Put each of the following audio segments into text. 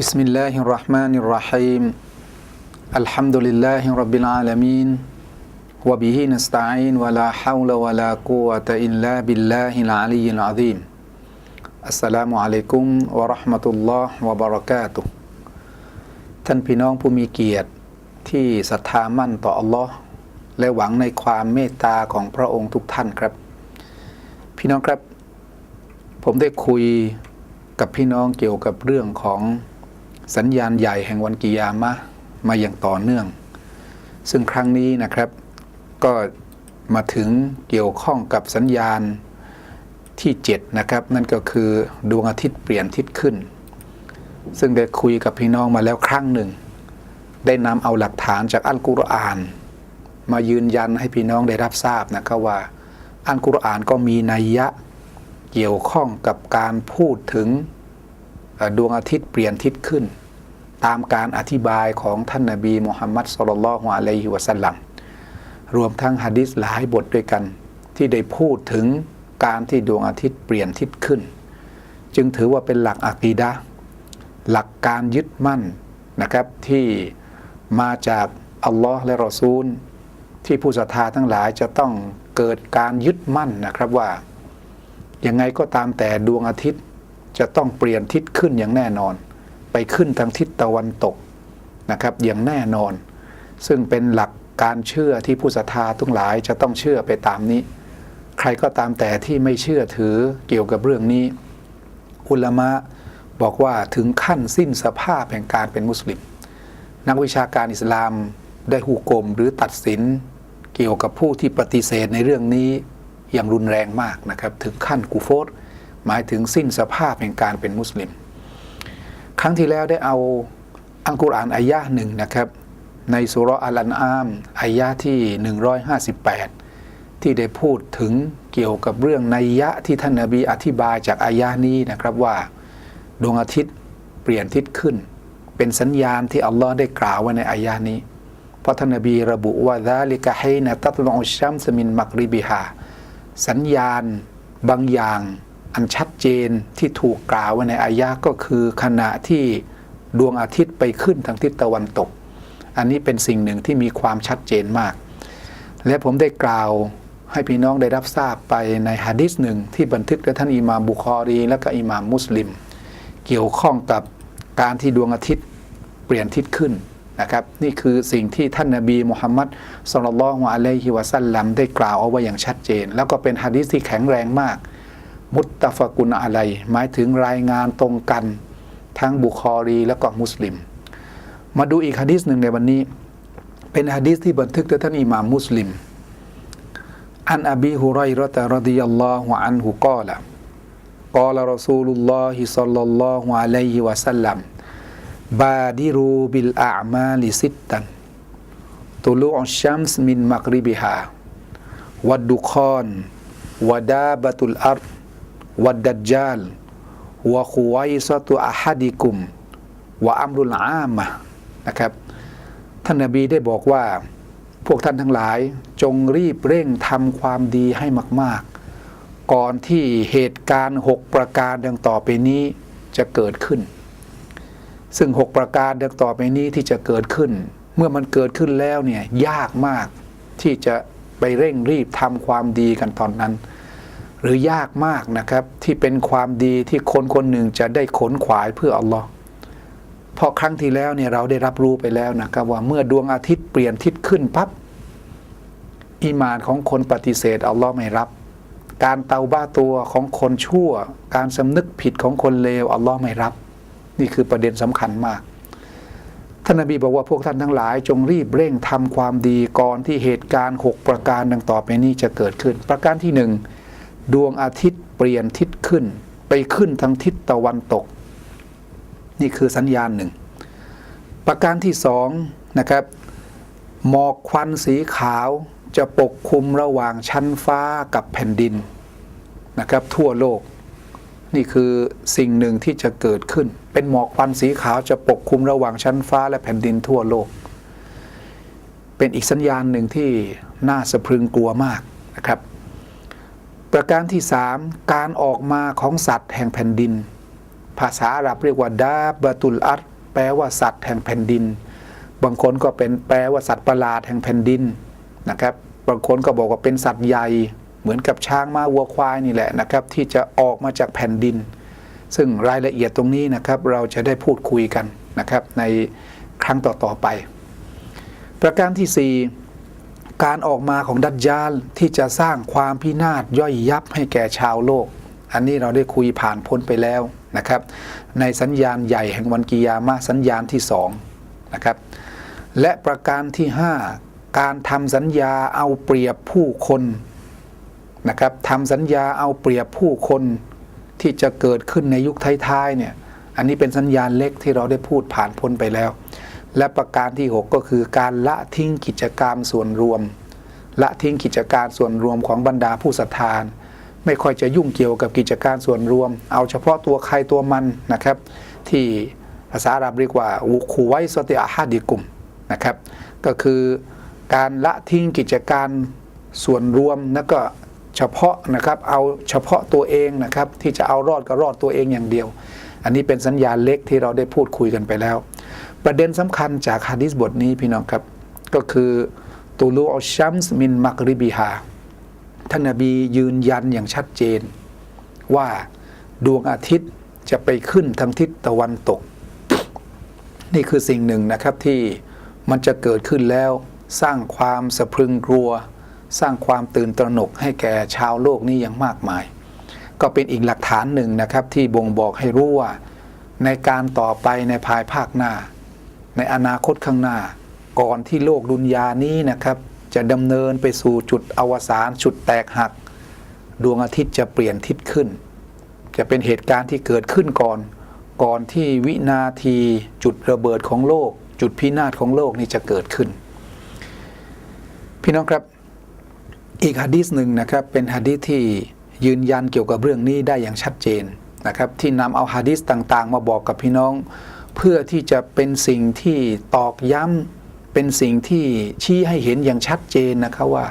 بسم الله الرحمن الرحيم الحمد لله رب العالمين وبه نستعين ولا حول ولا قوة إلا بالله العلي العظيم السلام عليكم ورحمة الله وبركاته ท่านพี่น้องผู้มีเกียรติที่ศรัทธามั่นต่ออัลลอฮ์และหวังในความเมตตาของพระองค์ทุกท่านครับ พี่น้องครับ ผมได้คุยกับพี่น้องเกี่ยวกับเรื่องของ สัญญาณใหญ่แห่งวันกิยามะมาอย่างต่อเนื่อง ซึ่งครั้งนี้นะครับ ก็มาถึงเกี่ยวข้องกับสัญญาณที่7นะครับนั่นก็คือดวงอาทิตย์เปลี่ยนทิศขึ้น ซึ่งได้คุยกับพี่น้องมาแล้วครั้งหนึ่ง ได้นำเอาหลักฐานจากอัลกุรอาน มายืนยันให้พี่น้องได้รับทราบนะครับว่าอัลกุรอานก็มีนัยยะเกี่ยวข้องกับการพูดถึงดวงอาทิตย์เปลี่ยนทิศขึ้น ตามการอธิบายของท่านนบีมุฮัมมัดสุลลัลลอฮุอะลัยฮิวะสัลลัมรวมทั้งฮะดิษหลายบทด้วยกัน ที่ได้พูดถึงการที่ดวงอาทิตย์เปลี่ยนทิศขึ้น จึงถือว่าเป็นหลักอะกีดะห์หลักการยึดมั่นนะครับที่มาจากอัลลอฮ์และรอซูล ที่ผู้ศรัทธาทั้งหลายจะต้องเกิดการยึดมั่นนะครับว่ายังไงก็ตามแต่ดวงอาทิตย์จะต้องเปลี่ยนทิศขึ้นอย่างแน่นอน ไปขึ้นทางทิศตะวันตกนะครับอย่างแน่นอน ซึ่งเป็นหลักการเชื่อที่ผู้ศรัทธาทั้งหลายจะต้องเชื่อไปตามนี้ ใครก็ตามแต่ที่ไม่เชื่อถือเกี่ยวกับเรื่องนี้ อุลมะบอกว่าถึงขั้นสิ้นสภาพแห่งการเป็นมุสลิม นักวิชาการอิสลามได้หุกลมหรือตัดสิน เกี่ยวกับผู้ที่ปฏิเสธในเรื่องนี้อย่างรุนแรงมากนะครับ ถึงขั้นกูโฟรหมายถึงสิ้นสภาพแห่งการเป็นมุสลิม ครั้งที่แล้วได้เอาอัลกุรอานอายะห์หนึ่งนะครับ ในสุร์อัลอันอามอายะห์ที่ 158 ที่ได้พูดถึงเกี่ยวกับเรื่องนัยยะที่ท่านนบีอธิบายจากอายะห์นี้นะครับว่าดวงอาทิตย์เปลี่ยนทิศขึ้น เป็นสัญญาณที่อัลลอฮ์ได้กล่าวไว้ในอายะห์นี้ เพราะท่านนบีระบุว่าดาลิกะให้นะตัตลอุชัมสมินมักริบิฮาสัญญาณบางอย่าง อันชัดเจนที่ถูกกล่าวไว้ในอายะห์ก็คือขณะที่ดวงอาทิตย์ไปขึ้นทางทิศตะวันตก อันนี้เป็นสิ่งหนึ่งที่มีความชัดเจนมาก และผมได้กล่าวให้พี่น้องได้รับทราบไปในฮะดิษหนึ่งที่บันทึกโดยท่านอิหม่ามบุคอรี และก็อิหม่ามมุสลิม เกี่ยวข้องกับการที่ดวงอาทิตย์เปลี่ยนทิศขึ้นนะครับนี่คือสิ่งที่ท่านนาบีมุฮัมมัดสุลลัลฮุอะลัยฮิวะสัลลัมได้กล่าวเอาไว้อย่างชัดเจน แล้วก็เป็นฮะดิษที่แข็งแรงมาก มุตตะฟกุลอะไร หมายถึงรายงานตรงกัน ทั้งบุคอรีและก็มุสลิม มาดูอีกฮะดีษหนึ่งในวันนี้ เป็นฮะดีษที่บันทึกโดยท่านอิหม่ามมุสลิม อันอบีฮุไรรตะรดิยัลลอฮุอันฮุกอละกอลรอซูลุลลอฮิซัลลัลลอฮุอะลัยฮิวะสัลลัมบาดิรูบิลอามาลิซิตตันตุลูอัลชัมส์มินมักริบิฮาวัดดุคอนวดาบตุลอาร์ วดดัจจาลวะครับ ท่านนบีได้บอกว่า พวกท่านทั้งหลายจงรีบเร่งทำความดีให้มาก ๆ ก่อนที่เหตุการณ์หกประการดังต่อไปนี้จะเกิดขึ้น ซึ่งหกประการดังต่อไปนี้ที่จะเกิดขึ้น เมื่อมันเกิดขึ้นแล้วเนี่ยยากมากที่จะไปเร่งรีบทำความดีกันตอนนั้น หรือยากมากนะครับ ที่เป็นความดีที่คนคนหนึ่งจะได้ขนขวายเพื่ออัลลอฮ์พราะครั้งที่แล้วเนี่ยเราได้รับรู้ไปแล้วนะครับว่าเมื่อดวงอาทิตย์เปลี่ยนทิศขึ้นปั๊บอีมานของคนปฏิเสธอัลลอฮ์ไม่รับ การเตาบ้าตัวของคนชั่ว การสำนึกผิดของคนเลวอัลลอฮ์ไม่รับ นี่คือประเด็นสำคัญมากท่านนบีบอกว่าพวกท่านทั้งหลายจงรีบเร่งทำความดีก่อนที่เหตุการณ์หกประการดังต่อไปนี้จะเกิดขึ้น ประการที่หนึ่ง ดวงอาทิตย์เปลี่ยนทิศขึ้น ไปขึ้นทางทิศตะวันตก นี่คือสัญญาณหนึ่ง ประการที่สองนะครับหมอกควันสีขาวจะปกคลุมระหว่างชั้นฟ้ากับแผ่นดินนะครับทั่วโลก นี่คือสิ่งหนึ่งที่จะเกิดขึ้น เป็นหมอกควันสีขาวจะปกคลุมระหว่างชั้นฟ้าและแผ่นดินทั่วโลก เป็นอีกสัญญาณหนึ่งที่น่าสะพรึงกลัวมาก ประการที่สามการออกมาของสัตว์แห่งแผ่นดิน ภาษาอาหรับเรียกว่าดาบตุลอัตแปลว่าสัตว์แห่งแผ่นดิน บางคนก็เป็นแปลว่าสัตว์ประหลาดแห่งแผ่นดินนะครับ บางคนก็บอกว่าเป็นสัตว์ใหญ่เหมือนกับช้างม้าวัวควายนี่แหละนะครับ ที่จะออกมาจากแผ่นดิน ซึ่งรายละเอียดตรงนี้นะครับ เราจะได้พูดคุยกันนะครับ ในครั้งต่อๆไป ประการที่4 การออกมาของดัจญาลที่จะสร้างความพินาศย่อยยับให้แก่ชาวโลก อันนี้เราได้คุยผ่านพ้นไปแล้วนะครับ ในสัญญาณใหญ่แห่งวันกิยามะสัญญาณที่สองนะครับ และประการที่ 5 การทำสัญญาเอาเปรียบผู้คนนะครับทำสัญญาเอาเปรียบผู้คนที่จะเกิดขึ้นในยุคท้ายๆเนี่ยอันนี้เป็นสัญญาณเล็กที่เราได้พูดผ่านพ้นไปแล้ว และประการที่ 6 ก็คือการละทิ้งกิจกรรมส่วนรวม ละทิ้งกิจการส่วนรวมของบรรดาผู้ศรัทธาไม่ค่อยจะยุ่งเกี่ยวกับกิจการส่วนรวม เอาเฉพาะตัวใครตัวมันนะครับ ที่ภาษาอาหรับเรียกว่าวุคูไวสติอาฮาดิกุมนะครับ ก็คือการละทิ้งกิจการส่วนรวมแล้วก็เฉพาะนะครับเอาเฉพาะตัวเองนะครับที่จะเอารอดก็รอดตัวเองอย่างเดียว อันนี้เป็นสัญญาณเล็กที่เราได้พูดคุยกันไปแล้ว ประเด็นสำคัญจากฮะดิษบทนี้พี่น้องครับ ก็คือตูลูอัลชัมส์มินมักริบิฮาท่านนบียืนยันอย่างชัดเจน ว่าดวงอาทิตย์จะไปขึ้นทางทิศตะวันตก นี่คือสิ่งหนึ่งนะครับที่มันจะเกิดขึ้นแล้วสร้างความสะพรึงกลัว สร้างความตื่นตระหนกให้แก่ชาวโลกนี้อย่างมากมาย ก็เป็นอีกหลักฐานหนึ่งนะครับที่บ่งบอกให้รู้ว่า ในการต่อไปในภายภาคหน้า ในอนาคตข้างหน้า ก่อนที่โลกดุนยานี้นะครับ จะดำเนินไปสู่จุดอวสานจุดแตกหัก ดวงอาทิตย์จะเปลี่ยนทิศขึ้น จะเป็นเหตุการณ์ที่เกิดขึ้นก่อน ก่อนที่วินาทีจุดระเบิดของโลก จุดพินาศของโลกนี่จะเกิดขึ้น พี่น้องครับอีกฮะดีษหนึ่งนะครับเป็นฮะดีษที่ยืนยันเกี่ยวกับเรื่องนี้ได้อย่างชัดเจนนะครับที่นำเอาฮะดีษต่างๆ มาบอกกับพี่น้อง เพื่อที่จะเป็นสิ่งที่ตอกย้ำเป็นสิ่งที่ชี้ให้เห็นอย่างชัดเจนนะครับว่า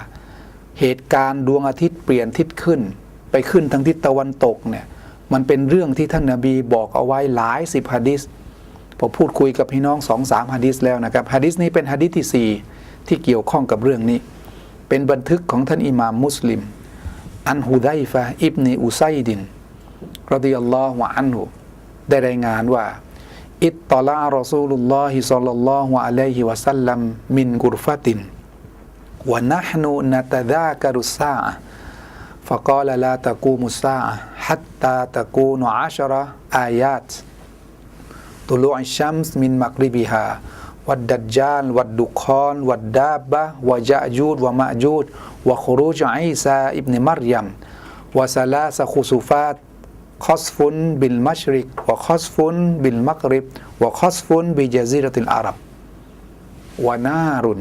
เหตุการณ์ดวงอาทิตย์เปลี่ยนทิศขึ้น ไปขึ้นทางทิศตะวันตกเนี่ยมันเป็นเรื่องที่ท่านนาบีบอกเอาไว้หลายสิบฮะดิษผมพูดคุยกับพี่น้องสองสามฮะดิษแล้วนะครับฮะดิษนี้เป็นฮะดิษที่สี่ที่เกี่ยวข้องกับเรื่องนี้ เป็นบันทึกของท่านอิหม่ามมุสลิม อันฮุไดฟะอิบนีอุไซดินรดิยัลลอฮุอันฮุได้รายงานว่า อิตตลารอซูลุลลอฮิซัลลัลลอฮุอะลัยฮิ คอสฟุนบิลมัชริกวะคอสฟุนบิลมักริบวะคอสฟุนบิจาซีรติลอาหรับวานารุน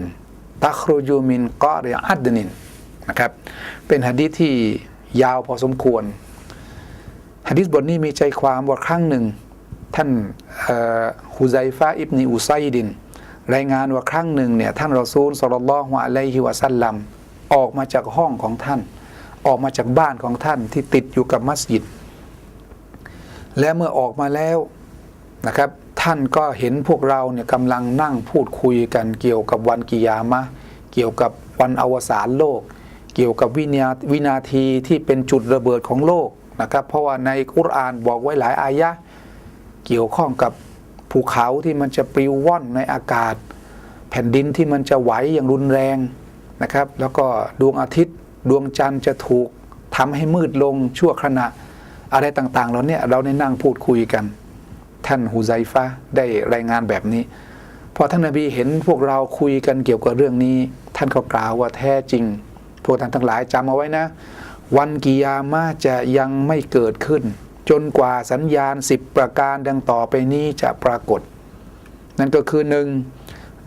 ตัครูยูมินกอริอัดนินนะครับ เป็นฮะดีษที่ยาวพอสมควรฮะดีษบทนี้มีใจความว่าครั้งหนึ่ง ท่านฮุไซฟาอิบนีอุไซดิน รายงานว่าครั้งหนึ่งเนี่ยท่านรอซูลสุลลัลฮวอะลัยฮิวะซัลลัมออกมาจากห้องของท่าน ออกมาจากบ้านของท่านที่ติดอยู่กับมัสยิด และเมื่อออกมาแล้วนะครับ ท่านก็เห็นพวกเราเนี่ยกำลังนั่งพูดคุยกันเกี่ยวกับวันกิยามะ เกี่ยวกับวันอวสานโลก เกี่ยวกับวินาวินาทีที่เป็นจุดระเบิดของโลกนะครับ เพราะว่าในกุรอานบอกไว้หลายอายะ เกี่ยวข้องกับภูเขาที่มันจะปลิวว่อนในอากาศ แผ่นดินที่มันจะไหวอย่างรุนแรงนะครับ แล้วก็ดวงอาทิตย์ดวงจันทร์จะถูกทำให้มืดลงชั่วขณะ อะไรต่างๆเราเนี่ยเราได้นั่งพูดคุยกัน ท่านฮุไซฟะได้รายงานแบบนี้ พอท่านนบีเห็นพวกเราคุยกันเกี่ยวกับเรื่องนี้ ท่านก็กล่าวว่าแท้จริง พวกท่านทั้งหลายจำเอาไว้นะ วันกิยามะจะยังไม่เกิดขึ้น จนกว่าสัญญาณสิบประการดังต่อไปนี้จะปรากฏ นั่นก็คือหนึ่ง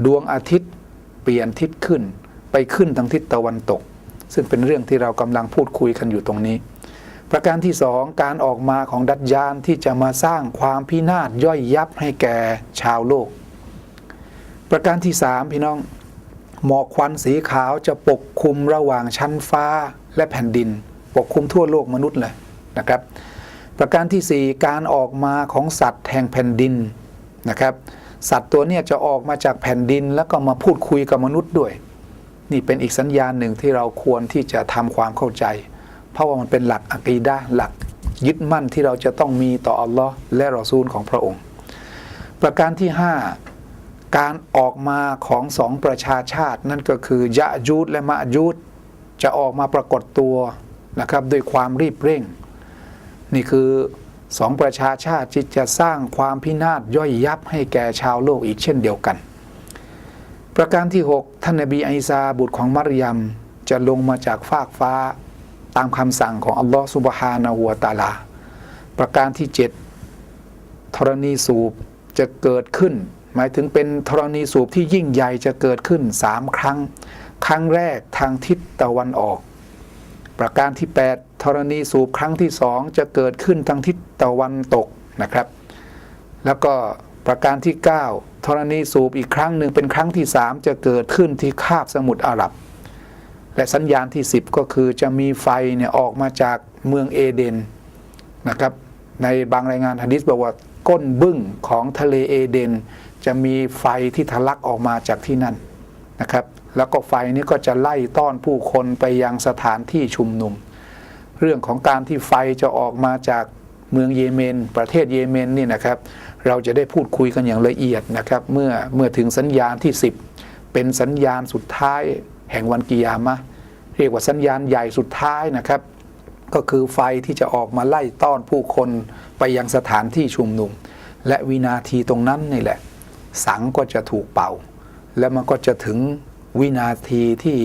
ดวงอาทิตย์เปลี่ยนทิศขึ้น ไปขึ้นทางทิศตะวันตก ซึ่งเป็นเรื่องที่เรากำลังพูดคุยกันอยู่ตรงนี้ ประการที่สองการออกมาของดัจญานที่จะมาสร้างความพินาศย่อยยับให้แก่ชาวโลก ประการที่สามพี่น้อง หมอกควันสีขาวจะปกคลุมระหว่างชั้นฟ้าและแผ่นดิน ปกคลุมทั่วโลกมนุษย์เลยนะครับ ประการที่สี่การออกมาของสัตว์แห่งแผ่นดินนะครับ สัตว์ตัวเนี้จะออกมาจากแผ่นดินแล้วก็มาพูดคุยกับมนุษย์ด้วย นี่เป็นอีกสัญญาณหนึ่งที่เราควรที่จะทำความเข้าใจ เพราะว่ามันเป็นหลักอะกีดะห์หลักยึดมั่นที่เราจะต้องมีต่ออัลลอฮ์และรอซูลของพระองค์ ประการที่ 5 การออกมาของสองประชาชาติ นั่นก็คือยะยูดและมะยูดจะออกมาปรากฏตัวนะครับด้วยความรีบเร่ง นี่คือสองประชาชาติที่จะสร้างความพินาศย่อยยับให้แก่ชาวโลกอีกเช่นเดียวกัน ประการที่ 6 ท่านนบีอิสาบุตรของมารยมจะลงมาจากฟากฟ้า ตามคำสั่งของอัลลอฮฺสุบฮานาหัวตาลา ประการที่ 7 ธรณีสูบจะเกิดขึ้น หมายถึงเป็นธรณีสูบที่ยิ่งใหญ่จะเกิดขึ้นสามครั้ง ครั้งแรกทางทิศตะวันออก ประการที่ 8 ธรณีสูบครั้งที่สองจะเกิดขึ้นทางทิศตะวันตกนะครับ แล้วก็ประการที่ 9 ธรณีสูบอีกครั้งหนึ่งเป็นครั้งที่ 3 จะเกิดขึ้นที่คาบสมุทรอาหรับ และสัญญาณที่ 10 ก็คือจะมีไฟเนี่ยออกมาจากเมืองเอเดนนะครับในบางรายงานฮะดิษบอกว่าก้นบึ้งของทะเลเอเดน จะมีไฟที่ทะลักออกมาจากที่นั่นนะครับแล้วก็ไฟนี้ก็จะไล่ต้อนผู้คนไปยังสถานที่ชุมนุม เรื่องของการที่ไฟจะออกมาจากเมืองเยเมน ประเทศเยเมนนี่นะครับ เราจะได้พูดคุยกันอย่างละเอียดนะครับ เมื่อเมื่อถึงสัญญาณที่ 10 เป็นสัญญาณสุดท้าย แห่งวันกิยามะเรียกว่าสัญญาณใหญ่สุดท้ายนะครับ ก็คือไฟที่จะออกมาไล่ต้อนผู้คนไปยังสถานที่ชุมนุม และวินาทีตรงนั้นนี่แหละ สังก็จะถูกเป่า แล้วมันก็จะถึงวินาทีที่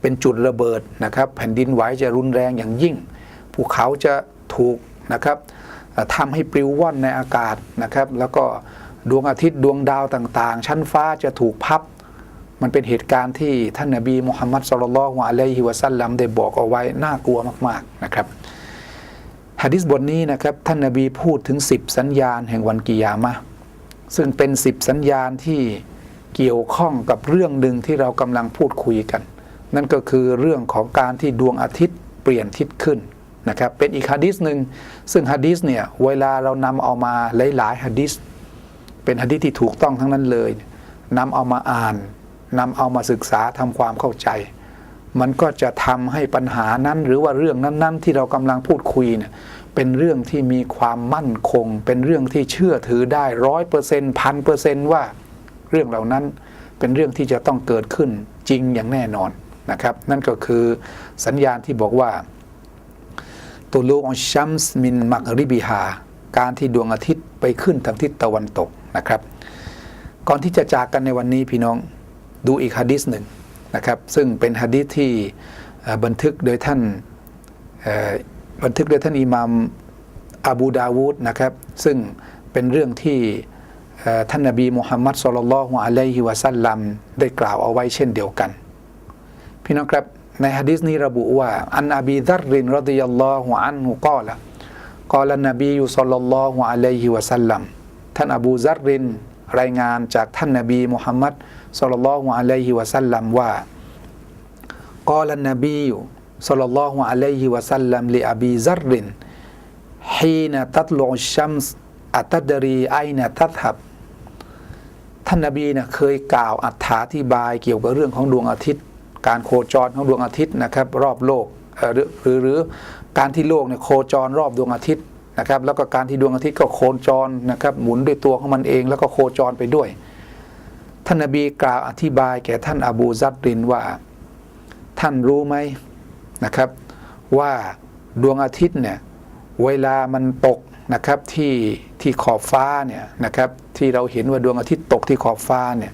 เป็นจุดระเบิดนะครับ แผ่นดินไหวจะรุนแรงอย่างยิ่งภูเขาจะถูกนะครับทำให้ปลิวว่อนในอากาศนะครับ แล้วก็ดวงอาทิตย์ดวงดาวต่างๆ ชั้นฟ้าจะถูกพับ มันเป็นเหตุการณ์ที่ท่านนบีมุฮัมมัดสุลลัลลอฮุอะลัยฮิวะสัลลัมได้บอกเอาไว้น่ากลัวมากๆนะครับฮะดิษบทนี้นะครับท่านนบีพูดถึง 10 สัญญาณแห่งวันกิยามะซึ่งเป็น 10 สัญญาณที่เกี่ยวข้องกับเรื่องหนึ่งที่เรากำลังพูดคุยกัน นั่นก็คือเรื่องของการที่ดวงอาทิตย์เปลี่ยนทิศขึ้นนะครับเป็นอีกฮะดิษหนึ่งซึ่งฮะดิษเนี่ยเวลาเรานำเอามาหลายๆฮะดิษเป็นฮะดิษที่ถูกต้องทั้งนั้นเลยนำเอามาอ่าน นำเอามาศึกษาทำความเข้าใจ มันก็จะทำให้ปัญหานั้นหรือว่าเรื่องนั้น ๆ ที่เรากำลังพูดคุยเนี่ยเป็นเรื่องที่มีความมั่นคง เป็นเรื่องที่เชื่อถือได้ร้อยเปอร์เซ็นต์พันเปอร์เซ็นต์ว่าเรื่องเหล่านั้นเป็นเรื่องที่จะต้องเกิดขึ้นจริงอย่างแน่นอนนะครับ นั่นก็คือสัญญาณที่บอกว่าตุลูออชัมส์มินมักริบิฮาการที่ดวงอาทิตย์ไปขึ้นทางทิศตะวันตกนะครับ ก่อนที่จะจากกันในวันนี้พี่น้อง ดูอีกฮะดิษหนึ่งนะครับ ซึ่งเป็นฮะดิษที่บันทึกโดยท่านบันทึกโดยท่านอิหมามอบูดาวูดนะครับ ซึ่งเป็นเรื่องที่ท่านนบีมุฮัมมัดสุลลัลฮุอะลัยฮิวะสัลลัมได้กล่าวเอาไว้เช่นเดียวกัน พี่น้องครับในฮะดิษนี้ระบุว่า อันอบีดัรรินรดิยัลลอฮุอันฮุกอละกอลนบียุสัลลัลลอฮุอะลัยฮิวะสัลลัมท่านอบูซัรริน รายงานจากท่านนบีมุฮัมมัดสุลลัลฮุอะลัยฮิวะสัลลัมว่ากอลันนบีสุลลัลฮุอะลัยฮิวะสัลลัมลิอบีซัรรินฮีนตัตลุอชัมส์อัตดรีไอนะตัตฮับท่านนบีนะเคยกล่าวอธิบายเกี่ยวกับเรื่องของดวงอาทิตย์ การโคจรของดวงอาทิตย์นะครับ รอบโลกหรือหรือการที่โลกเนี่ยโคจรรอบดวงอาทิตย์ นะครับแล้วก็การที่ดวงอาทิตย์ก็โคจรนะครับหมุนด้วยตัวของมันเองแล้วก็โคจรไปด้วย ท่านนบีกล่าวอธิบายแก่ท่านอบูซัดรินว่า ท่านรู้ไหมนะครับ ว่าดวงอาทิตย์เนี่ยเวลามันตกนะครับที่ที่ขอบฟ้าเนี่ยนะครับที่เราเห็นว่าดวงอาทิตย์ตกที่ขอบฟ้าเนี่ย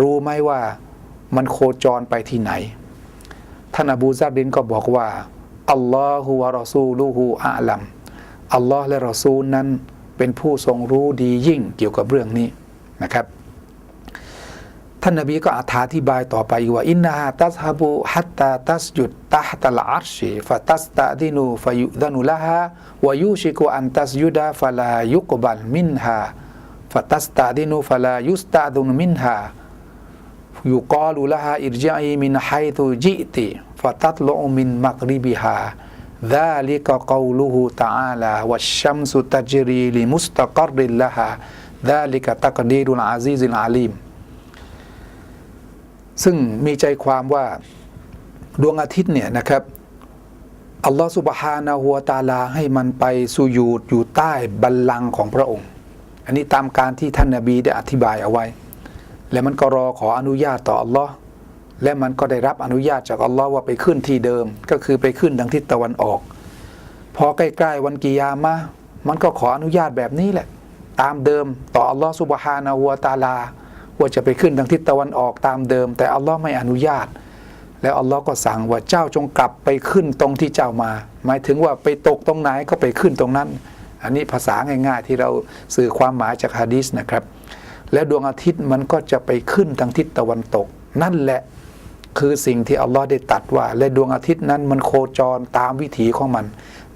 รู้ไหมว่ามันโคจรไปที่ไหน ท่านอบูซาดินก็บอกว่าอัลลอฮฺวะรอซูลูฮูอาลัม อัลลอฮ์และรอซูลนั้นเป็นผู้ทรงรู้ดียิ่งเกี่ยวกับเรื่องนี้นะครับท่านนบีก็อธิบายต่อไปว่าอินนาฮาตัสฮับุฮัตตาตัสยุดตาฮตัลอาร์ชีฟะตัสตะดินูฟะยุดานุละฮาวายุชิกุอันตัสยุดาฟะลายุกบัลมินฮาฟะตัสตะดินูฟะลายุสตะดุนมินฮายุกาลุละฮาอิรจัยมินไฮตุจิติฟะตัตลุมินมักริบิฮา ذلك قوله تعالى والشمس تجري لمستقر لها ดาลิกะตักดีรุลอาซีซิลอาลีม ซึ่งมีใจความว่าดวงอาทิตย์เนี่ยนะครับ อัลลอฮฺสุบฮานะฮัวะตาลาให้มันไปสุยูดอยู่ใต้บัลลังก์ของพระองค์ อันนี้ตามการที่ท่านนาบีได้อธิบายเอาไว้ และมันก็รอขออนุญาตต่ออัลลอฮ์ และมันก็ได้รับอนุญาตจากอัลลอฮ์ว่าไปขึ้นที่เดิม ก็คือไปขึ้นทางทิศตะวันออก พอใกล้ๆวันกิยามะมันก็ขออนุญาตแบบนี้แหละ ตามเดิมต่ออัลลอฮ์สุบฮานะฮัวะตาลา ว่าจะไปขึ้นทางทิศตะวันออกตามเดิม แต่อัลลอฮ์ไม่อนุญาต แล้วอัลลอฮ์ก็สั่งว่าเจ้าจงกลับไปขึ้นตรงที่เจ้ามา หมายถึงว่าไปตกตรงไหนก็ไปขึ้นตรงนั้น อันนี้ภาษาง่ายๆที่เราสื่อความหมายจากฮะดีษนะครับ แล้วดวงอาทิตย์มันก็จะไปขึ้นทางทิศตะวันตก นั่นแหละ คือสิ่งที่อัลลอฮ์ได้ตัดว่า และดวงอาทิตย์นั้นมันโคจรตามวิถีของมัน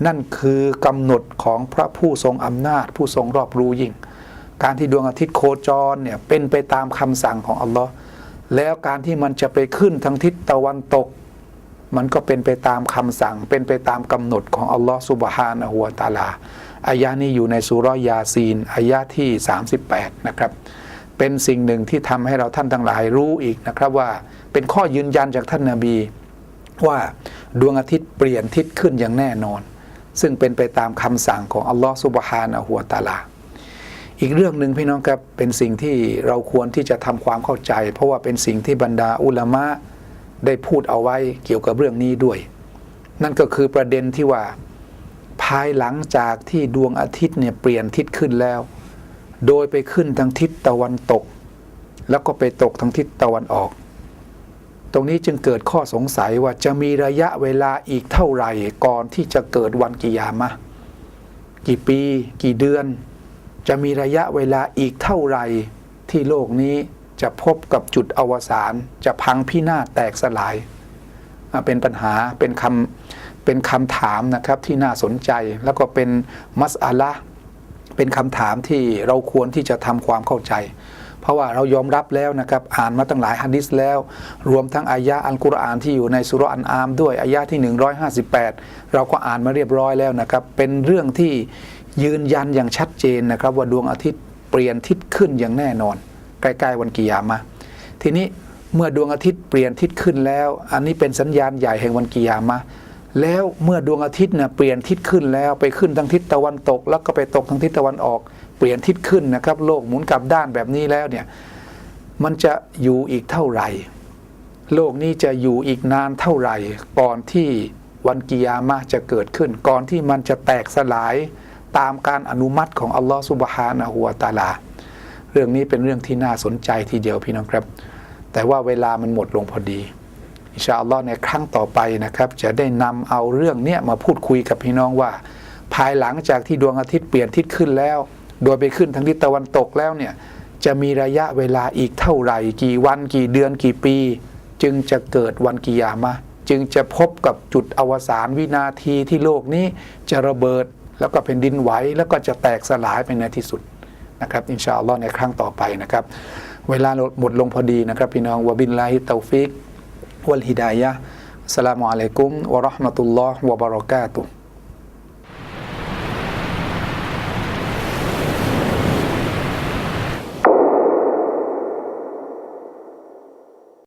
นั่นคือกำหนดของพระผู้ทรงอำนาจ ผู้ทรงรอบรู้ยิ่ง การที่ดวงอาทิตย์โคจรเนี่ยเป็นไปตามคำสั่งของอัลลอฮ์แล้วการที่มันจะไปขึ้นทางทิศตะวันตก มันก็เป็นไปตามคำสั่ง เป็นไปตามกำหนดของอัลลอฮ์สุบฮานะฮูวตาลาอายะนี้อยู่ในสุรยาซีนอายะที่ 38 นะครับ เป็นสิ่งหนึ่งที่ทำให้เราท่านทั้งหลายรู้อีกนะครับว่าเป็นข้อยืนยันจากท่านนาบีว่าดวงอาทิตย์เปลี่ยนทิศขึ้นอย่างแน่นอน ซึ่งเป็นไปตามคำสั่งของอัลลอฮ์สุบฮานะฮูวตาลา อีกเรื่องหนึ่งพี่น้องครับเป็นสิ่งที่เราควรที่จะทำความเข้าใจ เพราะว่าเป็นสิ่งที่บรรดาอุลามะได้พูดเอาไว้เกี่ยวกับเรื่องนี้ด้วย นั่นก็คือประเด็นที่ว่า ภายหลังจากที่ดวงอาทิตย์เนี่ยเปลี่ยนทิศขึ้นแล้ว โดยไปขึ้นทางทิศตะวันตก แล้วก็ไปตกทางทิศตะวันออก ตรงนี้จึงเกิดข้อสงสัยว่าจะมีระยะเวลาอีกเท่าไหร่ก่อนที่จะเกิดวันกิยามะ กี่ปี กี่เดือน จะมีระยะเวลาอีกเท่าไหร่ที่โลกนี้จะพบกับจุดอวสานจะพังพินาศแตกสลาย เป็นปัญหาเป็นคำเป็นคำถามนะครับที่น่าสนใจแล้วก็เป็นมัสอาละ เป็นคำถามที่เราควรที่จะทำความเข้าใจ เพราะว่าเรายอมรับแล้วนะครับ อ่านมาตั้งหลายฮะดิษแล้ว รวมทั้งอายะอัลกุรอานที่อยู่ในสุรอันอามด้วยอายะที่ 158 เราก็อ่านมาเรียบร้อยแล้วนะครับ เป็นเรื่องที่ยืนยันอย่างชัดเจนนะครับ ว่าดวงอาทิตย์เปลี่ยนทิศขึ้นอย่างแน่นอน ใกล้ๆวันกิยามะทีนี้เมื่อดวงอาทิตย์เปลี่ยนทิศขึ้นแล้ว อันนี้เป็นสัญญาณใหญ่แห่งวันกิยามะ แล้วเมื่อดวงอาทิตย์เนี่ยเปลี่ยนทิศขึ้นแล้วไปขึ้นทางทิศตะวันตก แล้วก็ไปตกทางทิศตะวันออก เปลี่ยนทิศขึ้นนะครับ โลกหมุนกลับด้านแบบนี้แล้วเนี่ยมันจะอยู่อีกเท่าไหร่ โลกนี้จะอยู่อีกนานเท่าไหร่ ก่อนที่วันกิยามะจะเกิดขึ้น ก่อนที่มันจะแตกสลายตามการอนุมัติของอัลลอฮฺสุบฮานะฮูวะตาลา เรื่องนี้เป็นเรื่องที่น่าสนใจทีเดียวพี่น้องครับ แต่ว่าเวลามันหมดลงพอดี อินชาอัลลอฮ์ในครั้งต่อไปนะครับ จะได้นำเอาเรื่องเนี้ยมาพูดคุยกับพี่น้องว่า ภายหลังจากที่ดวงอาทิตย์เปลี่ยนทิศขึ้นแล้ว โดยไปขึ้นทางทิศตะวันตกแล้วเนี่ยจะมีระยะเวลาอีกเท่าไหร่ กี่วันกี่เดือนกี่ปี จึงจะเกิดวันกิยามะจึงจะพบกับจุดอวสานวินาทีที่โลกนี้จะระเบิดแล้วก็เป็นดินไหวแล้วก็จะแตกสลายไปในที่สุดนะครับอินชาอัลลอฮ์ในครั้งต่อไปนะครับ เวลาหมดลงพอดีนะครับ พี่น้องวบินลาฮิตาฟิก วัลฮิดาย